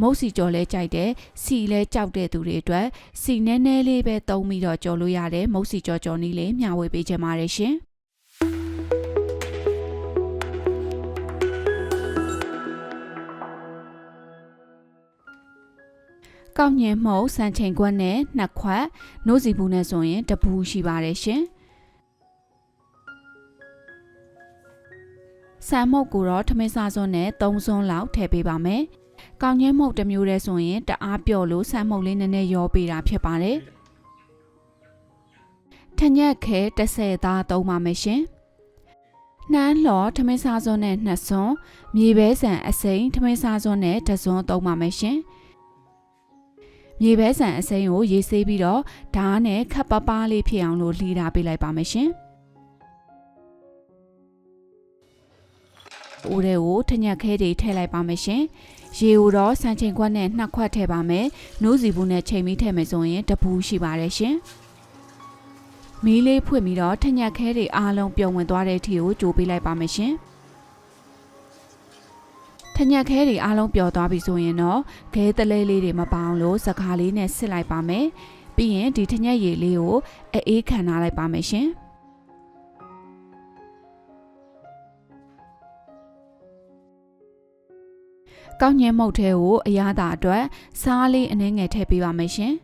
မုတ်စီကြော်လဲကြိုက်တယ်စီလဲကြောက်တဲ့သူတွေအတွက်စီနဲနဲလေးပဲသုံးပြီးတော့ကြော်လို့ရတယ်မုတ်စီကြော်ကြော်နည်းလေးမျှဝေပေးချင်ပါတယ်ရှင်ကောက်ညင်မှုတ်စံချိန်ခွက်နဲ့နှစ်ခွက်နို့စီဘူးနဲ့ဆိုရင်တပူရှိပါတယ်ရှင်ဆန်မုတ်ကိုတော့ထမင်းစားစွန်းနဲ့3စွန်းလောက်ထည့်ပေးပါမယ်။ ကောင်းချင်းမုတ်တစ်မျိုးတည်းဆိုရင်တအားပျော့လို့ဆန်မုတ်လေးနည်းနည်းရောပေးတာဖြစ်ပါတယ်။ထညက်ခဲ30သားသုံးပါမယ်ရှင်။နှမ်းလော်ထမင်းစားစွန်းနဲ့နှစ်စွန်းမြေပဲဆန်အစိမ်းထမင်းစားစွန်းနဲ့တစ်စွန်းသုံးပါမယ်ရှင်။မြေပဲဆန်အစိမ်းကိုရေးဆေးပြီးတော့ဓာတ်နဲ့ခပ်ပပလေးဖြစ်အောင်လို့လှီးထားပေးလိုက်ပါမယ်ရှင်။အိုးတွေကိုထညက်ခဲတွေထည့်လိုက်ပါမယ်ရှင်။ ရေကိုတော့စံချိန်ခွက်နဲ့နှစ်ခွက်ထည့်ပါမယ်။နိုးစီဘူးနဲ့ချိန်ပြီးထည့်မယ်ဆိုရင်တပူရှိပါတယ်ရှင်။မီးလေးဖွင့်ပြီးတော့ထညက်ခဲတွေအားလုံးပြုံဝင်သွားတဲ့အထိကိုကြိုးပေးလိုက်ပါမယ်ရှင်။ထညက်ခဲတွေအားလုံးပျော်သွားပြီဆိုရင်တော့ခဲတလဲလေးတွေမပေါအောင်လို့စကားလေးနဲ့ဆစ်လိုက်ပါမယ်။ပြီးရင်ဒီထညက်ရည်လေးကိုအေးခံထားလိုက်ပါမယ်ရှင်။ ကောက်ညင်မုတ်ထဲကိုအရသာအတွက်စားလေးအနှဲငယ်ထည့်ပေးပါမယ်ရှင်။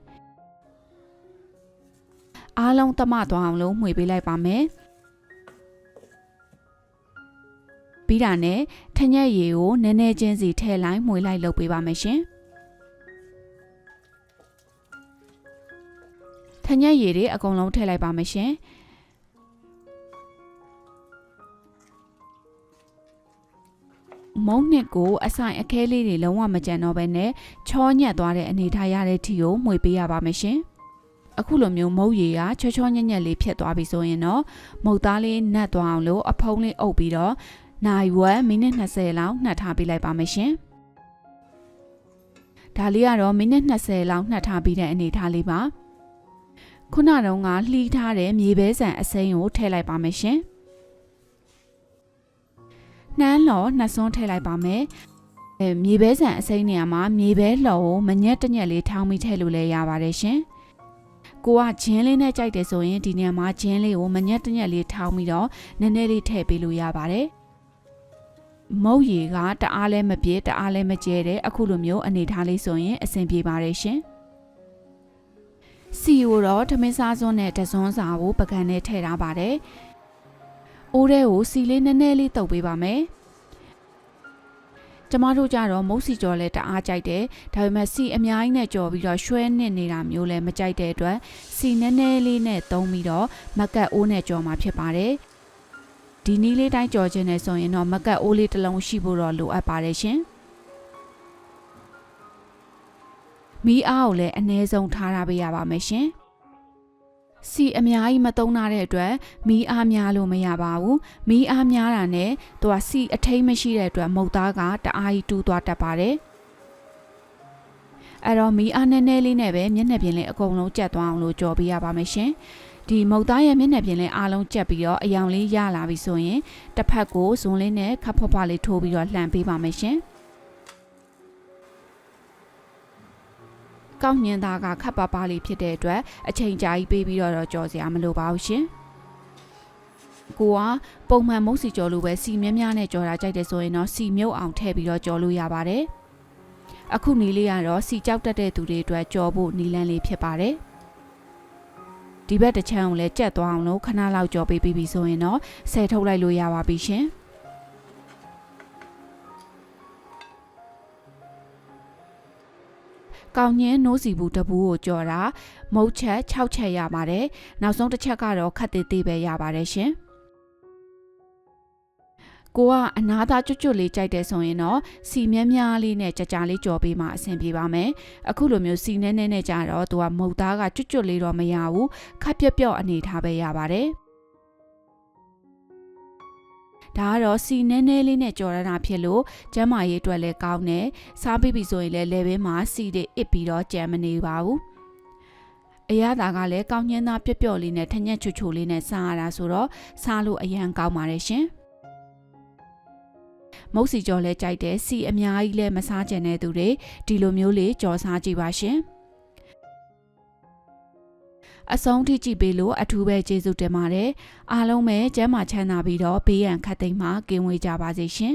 အားလုံးတမသွားအောင်လို့မှွေပေးလိုက်ပါမယ်။ပြီးတာနဲ့ထညက်ရည်ကိုနည်းနည်းချင်းစီထည့်လိုက်မှွေလိုက်လုပ်ပေးပါမယ်ရှင်။ထညက်ရည်တွေအကုန်လုံးထည့်လိုက်ပါမယ်ရှင်။ မုံနှစ်ကိုအဆိုင်အခဲလေးတွေလုံးဝမကြံတော့ဘဲနဲ့ချောညက်သွားတဲ့အနေထားရတဲ့ထီကိုမှွေပေးရပါမယ်ရှင်။အခုလိုမျိုးမုတ်ရည်ကချောချောညက်ညက်လေးဖြစ်သွားပြီဆိုရင်တော့မုတ်သားလေးနတ်သွားအောင်လို့အဖုံးလေးအုပ်ပြီးတော့နိုင်ဝက်မိနစ်20လောက်နှက်ထားပေးလိုက်ပါမယ်ရှင်။ဒါလေးကတော့မိနစ်20လောက်နှက်ထားပြီးတဲ့အနေထားလေးပါ။ခုနတုန်းကလှီးထားတဲ့မြေပဲဆန်အစိမ်းကိုထည့်လိုက်ပါမယ်ရှင်။ နှမ်းလော်နှစ်စွန်းထည့်လိုက်ပါမယ်။အဲမြေပဲဆန်အစိမ်းနေရာမှာမြေပဲလော်ကိုမညက်တညက်လေးထောင်းပြီးထည့်လို့လည်းရပါတယ်ရှင်။ကိုကဂျင်းလေးနဲ့ကြိုက်တယ်ဆိုရင်ဒီနေရာမှာဂျင်းလေးကိုမညက်တညက်လေးထောင်းပြီးတော့နည်းနည်းလေးထည့်ပေးလို့ရပါတယ်။မုတ်ရီကတအားလဲမပြေတအားလဲမကျဲတဲ့အခုလိုမျိုးအနေထားလေးဆိုရင်အဆင်ပြေပါတယ်ရှင်စီကိုတော့ထမင်းစားစွန်းနဲ့တစွန်းစာကိုပကံနဲ့ထည့်ထားပါတယ် အိုးထဲကိုစီလေးနည်းနည်းလေးတုပ်ပေးပါမယ်ကျမတို့ကြတော့မုတ်စီကြော်လဲတအားကြိုက်တယ်ဒါပေမဲ့စီအများကြီးနဲ့ကြော်ပြီးတော့ရွှဲနစ်နေတာမျိုးလဲမကြိုက်တဲ့အတွက်စီနည်းနည်းလေးနဲ့သုံးပြီးတော့မကတ်အိုးနဲ့ကြော်မှာဖြစ်ပါတယ်ဒီနီးလေးတိုင်းကြော်ခြင်းနဲ့ဆိုရင်တော့မကတ်အိုးလေးတစ်လုံးရှိဖို့တော့လိုအပ်ပါတယ်ရှင်မီးအားကိုလည်းအနည်းဆုံးထားထားပေးရပါမယ်ရှင် စီအများကြီးမသုံးထားတဲ့အတွက်မီးအားများလို့မရပါဘူးမီးအားများတာနဲ့သူကစီအထိတ်မရှိတဲ့အတွက်မုတ်သားကတအားကြီးတူးသွားတတ်ပါတယ်အဲ့တော့မီးအားနည်းနည်းလေးနဲ့ပဲမျက်နှာပြင်လေးအကုန်လုံးကျက်သွားအောင်လို့ကြော်ပေးရပါမယ်ရှင်ဒီမုတ်သားရဲ့မျက်နှာပြင်လေးအားလုံးကျက်ပြီးတော့အယောင်လေးရလာပြီဆိုရင်တစ်ဖက်ကိုဇွန်လေးနဲ့ခပ်ဖွားဖွားလေးထိုးပြီးတော့လှန်ပေးပါမယ်ရှင် ကောက်ညင်သားကခပ်ပါပါလေးဖြစ်တဲ့အတွက်အချိန်ကြာကြီးပေးပြီးတော့ကြော်စရာမလိုပါဘူးရှင်ကိုကပုံမှန်မုတ်စီကြော်လို့ပဲစီမြဲမြဲနဲ့ကြော်တာကြိုက်တယ်ဆိုရင်တော့စီမြုပ်အောင်ထည့်ပြီးတော့ကြော်လို့ရပါတယ်အခုနီးလေးကတော့စီကြောက်တတ်တဲ့သူတွေအတွက်ကြော်ဖို့နီလန်းလေးဖြစ်ပါတယ်ဒီဘက်တစ်ချမ်းကိုလည်းကြက်သွားအောင်လို့ခဏလောက်ကြော်ပေးပြီးပြီဆိုရင်တော့ဆယ်ထုတ်လိုက်လို့ရပါပြီရှင် ကောင်းညင်းနိုးစီဘူးတပူးကိုကြော်တာမုတ်ချက်6ချက်ရပါတယ်နောက်ဆုံးတစ်ချက်ကတော့ခတ်သေးသေးပဲရပါတယ်ရှင်ကိုကအနာသားကျွတ်ကျွတ်လေးကြိုက်တယ်ဆိုရင်တော့စီမြန်းများလေးနဲ့ကြကြလေးကြော်ပေးမှအဆင်ပြေပါမယ်အခုလိုမျိုးစီနဲနဲနဲ့ကြတော့သူကမုတ်သားကကျွတ်ကျွတ်လေးတော့မရဘူးခပ်ပြော့ပြော့အနေထားပဲရပါတယ် ဒါကတော့စီနဲနဲလေးနဲ့ကြော်ရတာဖြစ်လို့ကျမ်းမာရေးအတွက်လည်းကောင်းတယ်စားပြီးပြီဆိုရင်လည်းလေဘင်းမှာစီတွေအစ်ပြီးတော့ကြံမနေပါဘူးအရသာကလည်းကောင်းညင်းသားပြက်ပြော့လေးနဲ့ထညက်ချွချွလေးနဲ့စားရတာဆိုတော့စားလို့အရန်ကောင်းပါတယ်ရှင်မုတ်စီကြော်လဲကြိုက်တယ်စီအများကြီးလဲမစားကြတဲ့သူတွေဒီလိုမျိုးလေးကြော်စားကြည့်ပါရှင် အဆုံးထိကြည့်ပေးလို့အထူးပဲကျေးဇူးတင်ပါတယ်အားလုံးပဲကျမ်းမာချမ်းသာပြီးတော့ဘေးရန်ခတ်သိမ်းမှကင်းဝေးကြပါစေရှင်